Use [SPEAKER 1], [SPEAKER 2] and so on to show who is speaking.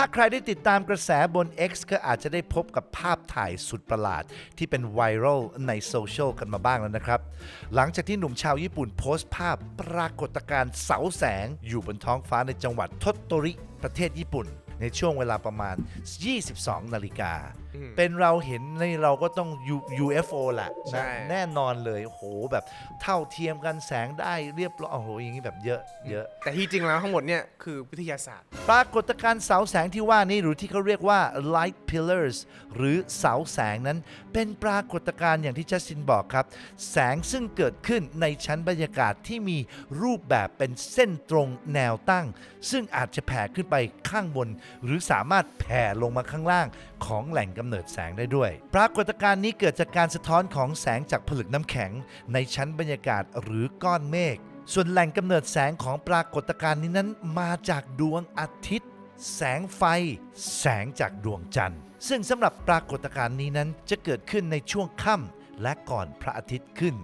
[SPEAKER 1] ถ้าใครได้ติดตามกระแสบน X ก็อาจจะได้พบกับภาพถ่ายสุดประหลาด ที่เป็นไวรัลในโซเชียลกันมาบ้างแล้วนะครับ หลังจากที่หนุ่มชาวญี่ปุ่นโพสต์ภาพปรากฏการณ์เสาแสงอยู่บนท้องฟ้าในจังหวัดทตโตริประเทศญี่ปุ่น ในช่วงเวลาประมาณ 22 นาฬิกา เป็นเราเห็นในเราก็ต้อง U- UFO แหละ
[SPEAKER 2] ใช่
[SPEAKER 1] นะแน่นอนเลยโอ้โหแบบเท่าเทียมกันแสงได้เรียบร้อยโอ้โหอย่างนี้แบบเยอะเยอะ
[SPEAKER 2] แต่ที่จริงแล้วทั้งหมดเนี่ยคือวิทยาศาสตร์
[SPEAKER 1] ปรากฏการณ์เสาแสงที่ว่านี้หรือที่เขาเรียกว่า light pillars หรือเสาแสงนั้น เป็นปรากฏการณ์อย่างที่จัสตินบอกครับ แสงซึ่งเกิดขึ้นในชั้นบรรยากาศที่มีรูปแบบเป็นเส้นตรงแนวตั้ง ซึ่งอาจจะแผ่ขึ้นไปข้างบนหรือสามารถแผ่ลงมาข้างล่างของแหล่งกำเนิดแสงได้ด้วย ปรากฏการณ์นี้เกิดจากการสะท้อนของแสงจากผลึกน้ำแข็ง ในชั้นบรรยากาศหรือก้อนเมฆ ส่วนแหล่งกำเนิดแสงของปรากฏการณ์นี้นั้นมาจากดวงอาทิตย์ แสงไฟ แสงจากดวงจันทร์ ซึ่งสำหรับปรากฏการณ์นี้นั้นจะเกิดขึ้นในช่วงค่ำและก่อนพระอาทิตย์ขึ้น